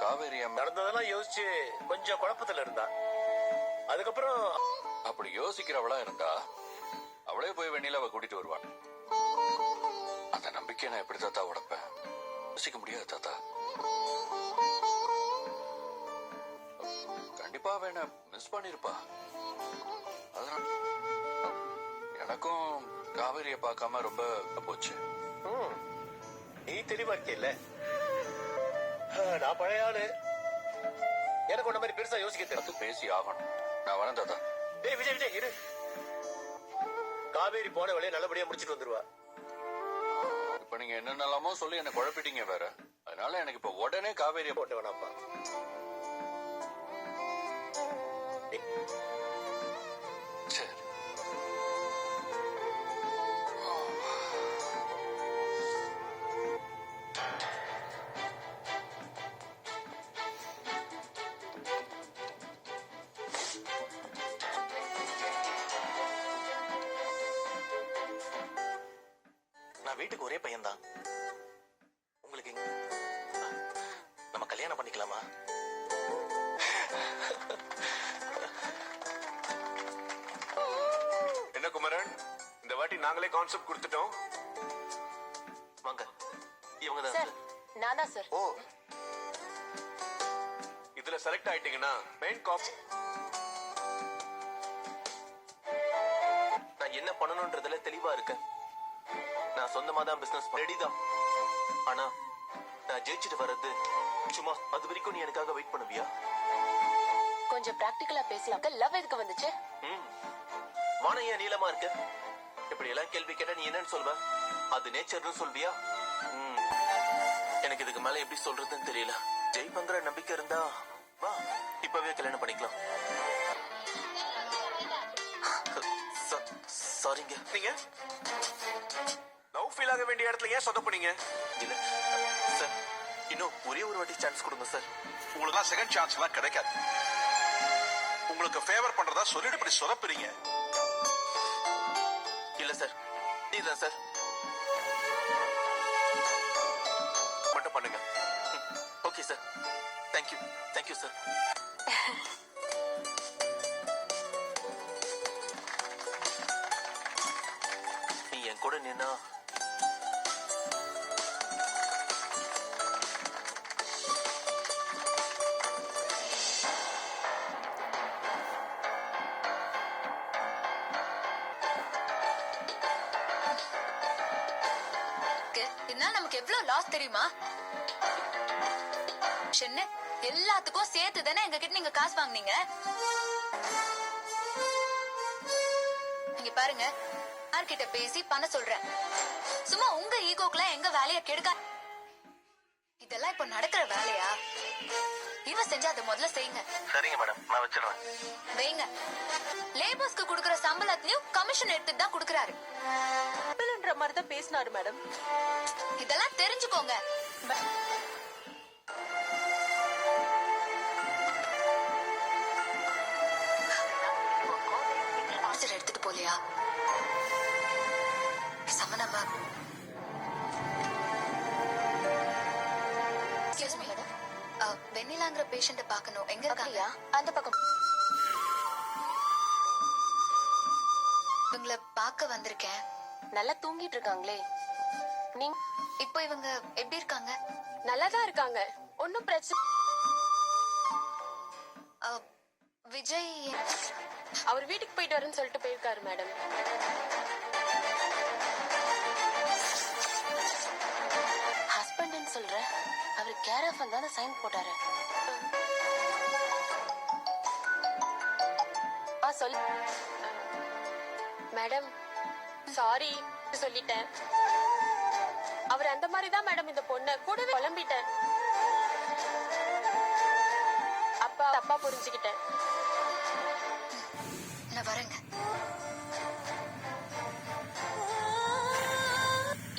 காவேரி அம்மா நடந்ததெல்லாம் யோசிச்சு கொஞ்சம் குழப்பத்துல இருந்தா. அதுக்கப்புறம் அப்படி யோசிக்கிறவளா இருந்தா அவளே போய் வெண்ணிலாவை கூட்டிட்டு வருவான் அந்த நம்பிக்கையை நான் எப்படி தாத்தா உடைப்பேன்? யோசிக்க முடியாது தாத்தா. கண்டிப்பா வேண மிஸ் பண்ணிருப்பா. அதனால எனக்கும் காவேரிய பார்க்காம ரொம்ப போச்சு. நீ தெளிவா இருக்கேல்ல? ஆ, நான் பழைய ஆளு. எனக்கு உன்ன மாதிரி பெருசா யோசிக்க தெரியும் பேசி ஆகணும். நான் வரேன் தாத்தா டேய் விஜய் விஜய் இரு. காவேரி போன வழியை நல்லபடியா முடிச்சிட்டு வந்துருவா. இப்ப நீங்க என்னென்னலாமோ சொல்லி என்ன குழப்பிட்டீங்க வேற. அதனால எனக்கு இப்ப உடனே காவேரிய போட்ட வேணாப்பா வீட்டுக்கு ஒரே பையன்தான். உங்களுக்கு இங்க- நம்ம கல்யாணம் பண்ணிக்கலாமா? என்ன குமரன்? இந்த வாட்டி நாங்களே கான்செப்ட் கொடுத்துட்டோம். வாங்க. இவங்க தான். சார் நான் தான் சார்? ஓ. இதுல செலக்ட் ஆயிட்டீங்கன்னா மெயின் காப் நான் என்ன பண்ணணும்ன்றதுல தெளிவா இருக்கேன். நான் சொந்தமா தான் பிசினஸ் ரெடி தான். ஆனா நான் ஜெயிச்சுட்டு வர்றது சும்மா அது வரைக்கும் நீ எனக்காக வெயிட் பண்ணுவியா? கொஞ்சம் பிராக்டிகலா பேசலாம். லவ் எதுக்கு வந்துச்சு? வானம் ஏன் நீளமா இருக்கு? இப்படி எல்லாம் கேள்வி கேட்டா நீ என்னன்னு சொல்வ? அது நேச்சர்னு சொல்வியா? எனக்கு இதுக்கு மேல எப்படி சொல்றதுன்னு தெரியல. ஜெயிப்பங்கிற நம்பிக்கை இருந்தா வா இப்பவே கல்யாணம் பண்ணிக்கலாம். சாரிங்க நீங்க? ஃபீல் ஆக வேண்டிய இடத்துல ஏன் சொதப்புனீங்க இல்ல சார் இன்னும் ஒரே ஒரு வாட்டி சான்ஸ் கொடுங்க சார் உங்களுக்குலாம் செகண்ட் சான்ஸ் எல்லாம் கிடைக்காது. உங்களுக்கு ஃபேவர் பண்றதா சொல்லிட்டு இப்படி சொதப்புறீங்க. இல்ல சார் நீதான் சார் மட்டும் பண்ணுங்க. Okay sir thank you thank you sir நமக்கு எவ்வளவு லாஸ் தெரியுமா? சென்னை எல்லாத்துக்கும் சேர்த்து தானே எங்க கிட்ட நீங்க காசு வாங்குனீங்க? நீங்க பாருங்க யார்கிட்ட பேசி பண்ண சொல்றேன். சும்மா உங்க ஈகோக்கெல்லாம் எங்க வேலைய கெடுக்க இதெல்லாம் இப்ப நடக்கிற வேலையா? இவ செஞ்சா அதை முதல்ல செய்யுங்க. சரிங்க மேடம் நான் வச்சிடுறேன் வைங்க. லேபர்ஸ்க்கு குடுக்கற சம்பளத்திலயும் கமிஷன் எடுத்துட்டு தான் குடுக்கறாரு. ன்ற மாதிரி தான் பேசினாரு மேடம். இதெல்லாம் தெரிஞ்சுக்கோங்க. ஆசிரியர் எடுத்துட்டு போலையா சமணம் மேம் எக்ஸ்கியூஸ் மீ மேடம் வெண்ணிலாங்கிற பேஷண்ட பார்க்கணும். எங்க இருக்காங்க? அந்த பக்கம். இவங்கள பார்க்க வந்திருக்கேன். நல்லா தூங்கிட்டு இருக்காங்களே. நீங்க இப்போ இவங்க எப்படி இருக்காங்க? நல்லா தான் இருக்காங்க. ஒன்னும் பிரச்சனை அஹ், விஜய் அவர் வீட்டுக்கு போயிட்டு வரேன்னு சொல்லிட்டு போயிருக்காரு மேடம். ஹஸ்பண்ட்னு சொல்ற? அவர் கேர் ஆஃப் தானே சைன் போட்டாரு. ஆ சொல் மேடம் சாரி சொல்லிட்டேன். அவர் அந்த மாதிரி தான் மேடம் இந்த பொண்ணு கூடவே குழம்பிட்டேன். அப்பா தப்பா புரிஞ்சுக்கிட்டேன். நான் வரேங்க.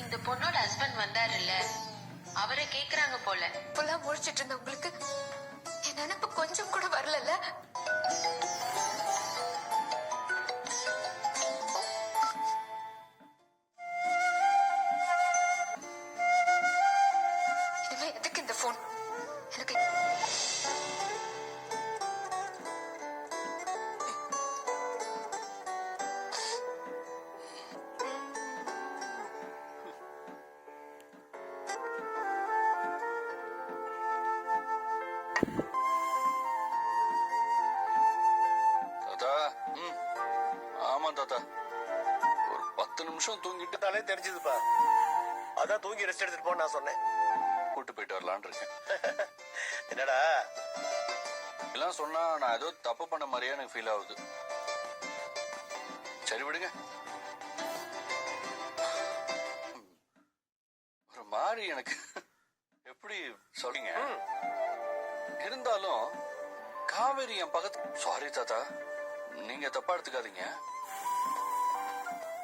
இந்த பொண்ணோட ஹஸ்பண்ட் வந்தாருல்ல. அவரை கேக்குறாங்க போல. ஃபுல்லா முடிச்சிட்டு இருந்த உங்களுக்கு என் நினைப்பு கொஞ்சம் கூட வரலல்ல? ஆமா தாத்தா. ஒரு பத்து நிமிஷம் தூங்கிட்டு தலை தெரிஞ்சதுப்பா. அதான் தூங்கி ரெஸ்ட் எடுத்துட்டு போன்னு நான் சொன்னேன். கூட்டு போயிட்டு வரலான்னு இருக்கேன். என்னடா? எல்லாம் சொன்னா நான் ஏதோ தப்பு பண்ண மாதிரியே எனக்கு ஃபீல் ஆகுது. சரி விடுங்க. ஒரு மாதிரி எனக்கு. எப்படி சொல்றீங்க? இருந்தாலும் காவேரி என் பக்கத்து சாரி தாத்தா. நீங்க தப்பா எடுத்துக்காதீங்க.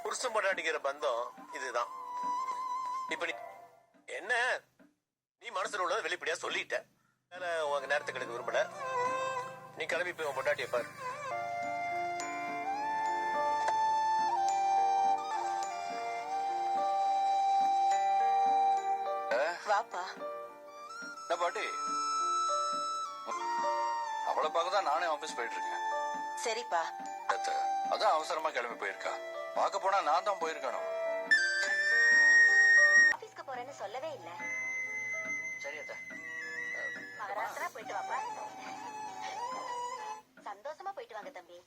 புருஷன் பொண்டாட்டிக்கிற பந்தம் இதுதான். இப்ப நீ என்ன? நீ மனசுல உள்ளதை வெளிப்படையா சொல்லிட்ட. அதனால உங்க நேரத்துக்கு எடுக்க விரும்பல. நீ கிளம்பி போய் உன் பொண்டாட்டியை பாரு. வாப்பா. என்ன பாட்டி? அவளை பார்க்க தான் நானே ஆபீஸ் போயிட்டு இருக்கேன். சரிப்பா. அதான் அவசரமா கிளம்பி போயிருக்கா. பார்க்க போனா நான் தான் போயிருக்கணும் ஆபீஸ்க்கு போறேன்னு சொல்லவே இல்ல. சரி அத்தை. மகாராஷ்டிரா போயிட்டு வாப்பா. சந்தோஷமா போயிட்டு வாங்க தம்பி.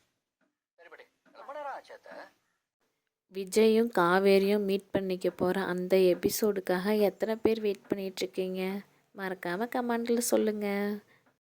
சரி பாட்டி ரொம்ப நேரம் ஆச்சு அத்தை. விஜயும் காவேரியும் மீட் பண்ணிக்க போகிற அந்த எபிசோடுக்காக எத்தனை பேர் வெயிட் பண்ணிகிட்ருக்கீங்க மறக்காமல் கமெண்டில் சொல்லுங்கள்